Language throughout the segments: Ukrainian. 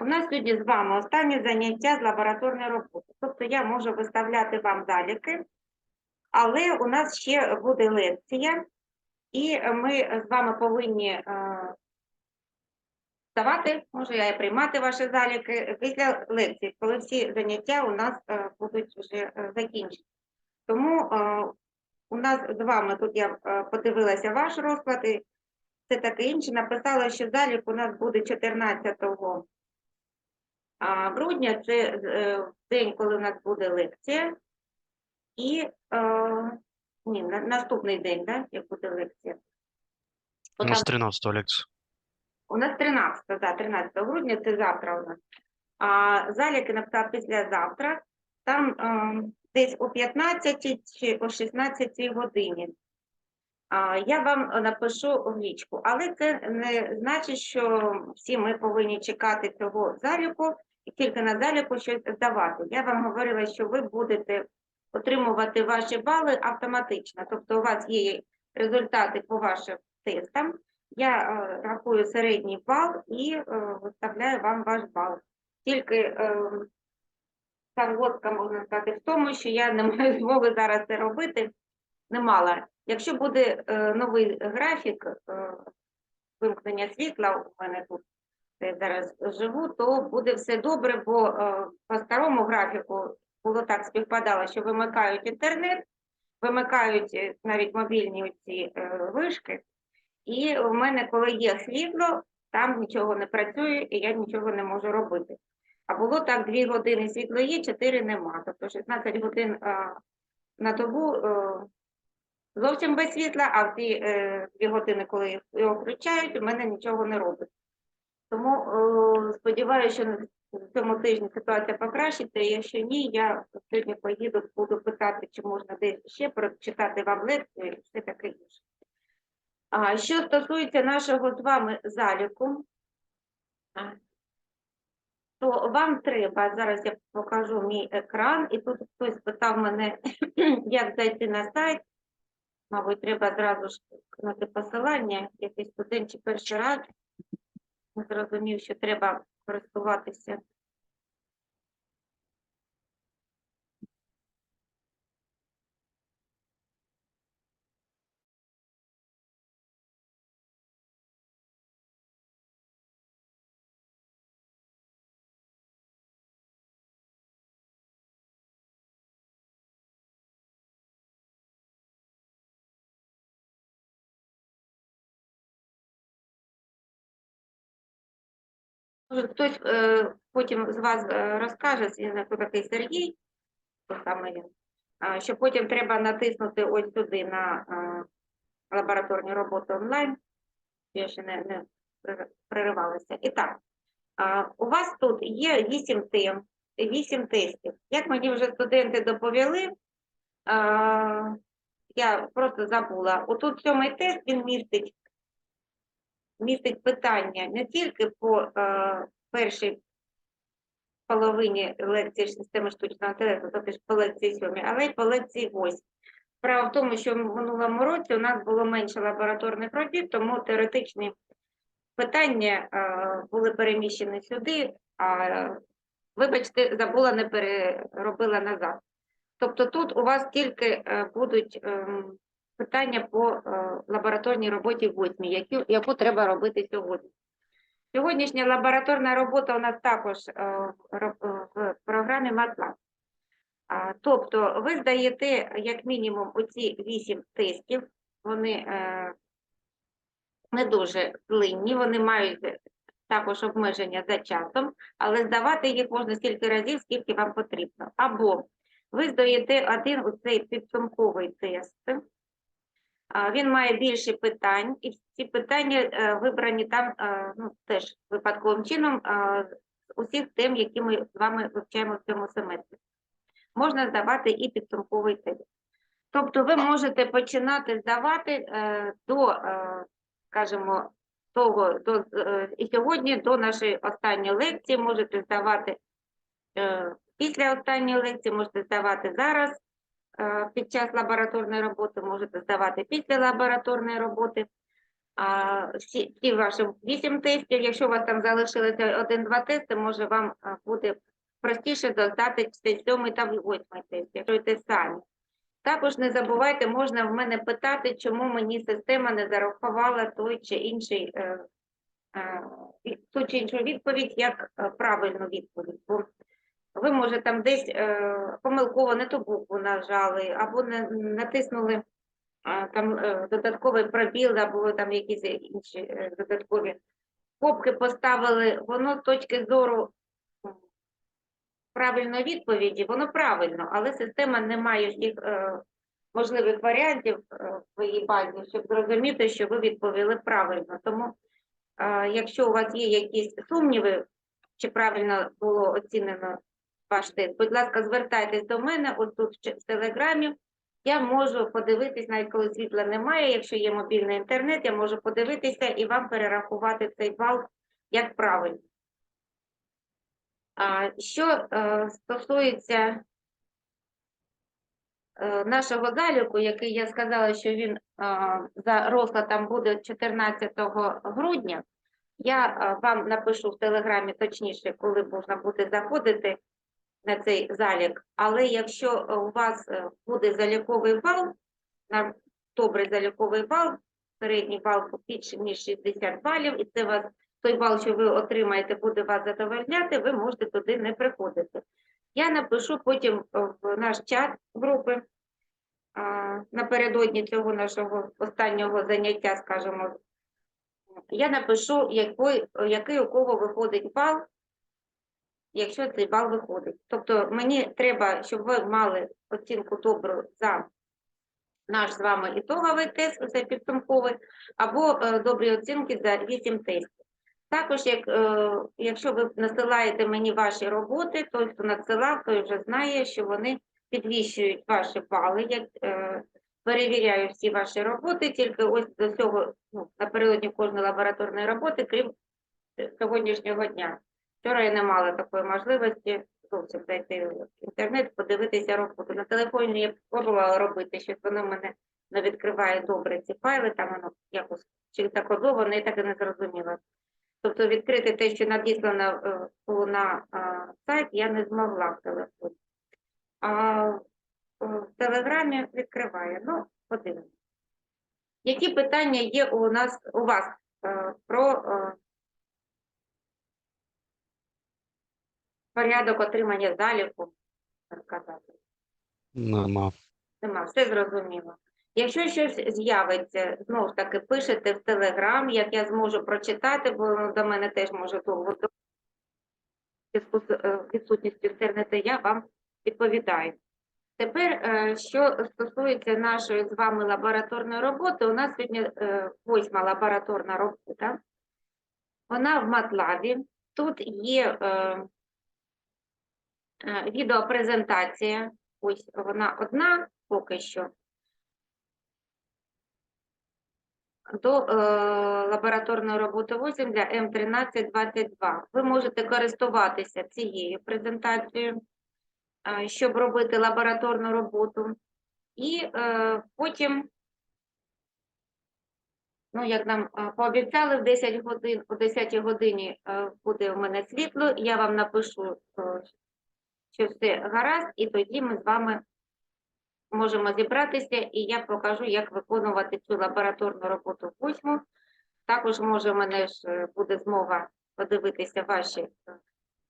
У нас сьогодні з вами останнє заняття з лабораторної роботи. Тобто я можу виставляти вам заліки, але у нас ще буде лекція, і ми з вами повинні е, ставати, може я і приймати ваші заліки після лекції, коли всі заняття у нас е, будуть вже е, закінчені. Тому у нас з вами тут я подивилася ваш розклад, і це таке інше. Написала, що залік у нас буде 14 а, грудня, це е, день, коли у нас буде лекція. І е, ні, на, наступний день, да, як буде лекція. У нас 13 лекція. у нас 13, да, 13 грудня, це завтра у нас. А заліки написав післязавтра, там е, десь о 15 чи о 16 годині. А, я вам напишу в лічку, але це не значить, що всі ми повинні чекати цього заліку і тільки на заліку щось здавати. Я вам говорила, що ви будете отримувати ваші бали автоматично. Тобто у вас є результати по вашим тестам. Я е, рахую середній бал і е, виставляю вам ваш бал. Тільки е, загвоздка, можна сказати, в тому, що я не маю змоги зараз це робити, не мала. Якщо буде е, новий графік е, вимкнення світла, у мене тут я зараз живу, то буде все добре, бо е, по старому графіку було так співпадало, що вимикають інтернет, вимикають е, навіть мобільні ці е, вишки, і у мене, коли є світло, там нічого не працює, і я нічого не можу робити. А було так, 2 години світло є, 4 нема. Тобто 16 годин е, на добу е, зовсім без світла, а в ті 2 години, коли його включають, у мене нічого не робить. Тому е, сподіваюся, що на цьому тижні ситуація покращиться. і Якщо ні, я сьогодні поїду, буду питати, чи можна десь ще прочитати вам лекцію і все таке інше. А що стосується нашого з вами заліку, то вам треба, зараз я покажу мій екран, і тут хтось питав мене, як зайти на сайт. Мабуть, треба зразу ж посилання, якийсь студент чи перший раз зрозумів, що треба користуватися. Хтось е, потім з вас е, розкаже, хто такий Сергій, хто саме він, що потім треба натиснути ось сюди на е, лабораторні роботи онлайн. Я ще не, не переривалася. І так, а, у вас тут є 8 тем, 8 тестів. Як мені вже студенти доповіли, а, я просто забула. Отут сьомий тест він містить містить питання не тільки по е, першій половині лекції системи штучного інтелекту, тобто по лекції сьомій, але й по лекції восьмій. Справа в тому, що в минулому році у нас було менше лабораторних робіт, тому теоретичні питання е, були переміщені сюди, а вибачте, забула, не переробила назад. Тобто тут у вас тільки е, будуть ем, питання по е, лабораторній роботі восьмій, які, яку треба робити сьогодні. Сьогоднішня лабораторна робота у нас також е, в програмі MATLAB. А, Тобто ви здаєте як мінімум оці вісім тестів, вони е, не дуже длинні, вони мають також обмеження за часом, але здавати їх можна стільки разів, скільки вам потрібно. Або ви здаєте один оцей підсумковий тест, Він має більше питань, і ці питання е, вибрані там е, ну, теж випадковим чином е, з усіх тем, які ми з вами вивчаємо в цьому семестрі. Можна здавати і підсумковий тест. Тобто ви можете починати здавати до, скажімо, того, до, і сьогодні до нашої останньої лекції можете здавати після останньої лекції, можете здавати зараз під час лабораторної роботи, можете здавати після лабораторної роботи. всі, всі ваші вісім тестів. Якщо у вас там залишилося один-два тести, може вам а, буде простіше додати сьомий та восьмий тест, якщо йти самі. Також не забувайте, можна в мене питати, чому мені система не зарахувала той чи інший е, е, ту чи іншу відповідь як е, правильну відповідь. Бо ви може там десь е, помилково не ту букву нажали, або не натиснули а, там е, додатковий пробіл, або там якісь інші е, додаткові копки поставили, воно з точки зору правильної відповіді, воно правильно, але система не має всіх е, можливих варіантів е, в своїй базі, щоб зрозуміти, що ви відповіли правильно. Тому, е, якщо у вас є якісь сумніви, чи правильно було оцінено ваш тест, будь ласка, звертайтесь до мене, ось тут в телеграмі. Я можу подивитись, навіть коли світла немає, якщо є мобільний інтернет, я можу подивитися і вам перерахувати цей бал як правильно. Що е, стосується е, нашого заліку, який я сказала, що він е, за розкладом буде 14 грудня, я вам напишу в телеграмі точніше, коли можна буде заходити на цей залік. Але якщо е, у вас е, буде заліковий бал, добрий заліковий бал, середній бал більше ніж 60 балів, і це вас той бал, що ви отримаєте, буде вас задовольняти, ви можете туди не приходити. Я напишу потім е, в наш чат групи напередодні цього нашого останнього заняття, скажімо, я напишу, який, який у кого виходить бал, якщо цей бал виходить. Тобто мені треба, щоб ви мали оцінку добру за наш з вами ітоговий тест, це підсумковий, або е, добрі оцінки за 8 тестів. Також, як, е, якщо ви насилаєте мені ваші роботи, той, хто надсилав, той вже знає, що вони підвищують ваші бали. Я е, перевіряю всі ваші роботи, тільки ось до цього ну, напередодні кожної лабораторної роботи, крім е, сьогоднішнього дня. Вчора я не мала такої можливості зовсім зайти в інтернет, подивитися роботу. На телефоні я пробувала робити, щось воно мене не відкриває добре ці файли, там воно якось чи закодовано, я так і не зрозуміла. Тобто відкрити те, що надіслано е, було на е, сайт, я не змогла в телефоні. А е, в телеграмі відкриває. Ну, подивимось. Які питання є у нас у вас про порядок отримання заліку? так сказати? Нема. Нема, все зрозуміло. Якщо щось з'явиться, знову ж таки, пишете в Телеграм, як я зможу прочитати, бо до мене теж може довго е, відсутністю інтернету, я вам відповідаю. Тепер, е, що стосується нашої з вами лабораторної роботи, у нас сьогодні е, восьма лабораторна робота. Вона в MATLAB. Тут є відеопрезентація. Ось вона одна поки що. До е, лабораторної роботи 8 для М1322. Ви можете користуватися цією презентацією, е, щоб робити лабораторну роботу. І е, потім, ну, як нам е, пообіцяли, в 10 годин, о 10 годині е, буде у мене світло, я вам напишу, е, що все гаразд, і тоді ми з вами можемо зібратися, і я покажу, як виконувати цю лабораторну роботу восьму. Також може, мене ж е, буде змога подивитися ваші е,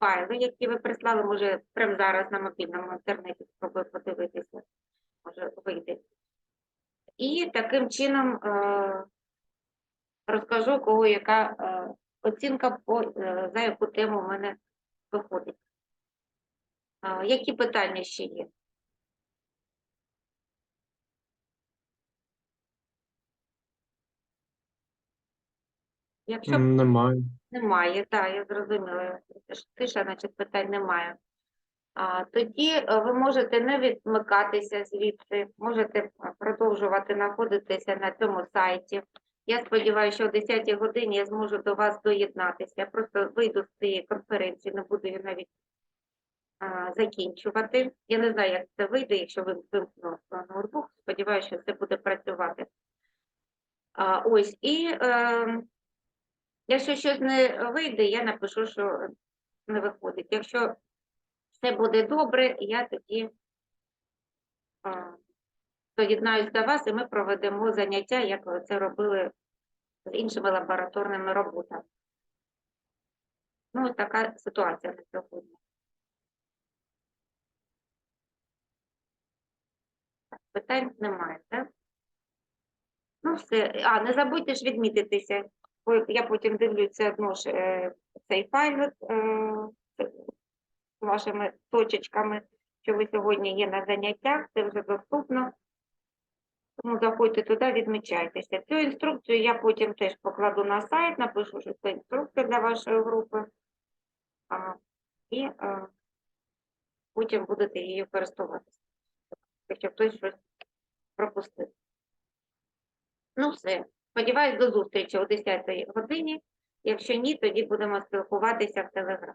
файли, які ви прислали. Може, прямо зараз на мобільному інтернеті спробую подивитися, може вийде. І таким чином е, розкажу, кого яка оцінка по, за яку тему в мене виходить. Які питання ще є? Якщо Немає. Немає, так, я зрозуміла. Тиша, значить, питань немає. А, тоді е, ви можете не відмикатися звідси, можете продовжувати знаходитися на цьому сайті. Я сподіваюся, що о 10 годині я зможу до вас доєднатися. Я просто вийду з цієї конференції, не буду її навіть закінчувати. Я не знаю, як це вийде, якщо ви вимкну ноутбук. Сподіваюся, що це буде працювати. А, ось, і е, якщо щось не вийде, я напишу, що не виходить. Якщо все буде добре, я тоді е, доєднаюсь до вас, і ми проведемо заняття, як це робили з іншими лабораторними роботами. Ну, ось така ситуація на сьогодні. Питань немає, так? Ну, все. А, не забудьте ж відмітитися. Я потім дивлюся одно ж е, цей файлик е, з вашими точечками, що ви сьогодні є на заняттях, це вже доступно. Тому заходьте туди, відмічайтеся. Цю інструкцію я потім теж покладу на сайт, напишу, що це інструкція для вашої групи. А, і е, потім будете її користуватися. Якщо хтось щось пропустив. Ну, все. Сподіваюсь, до зустрічі о 10 годині. Якщо ні, тоді будемо спілкуватися в Телеграм.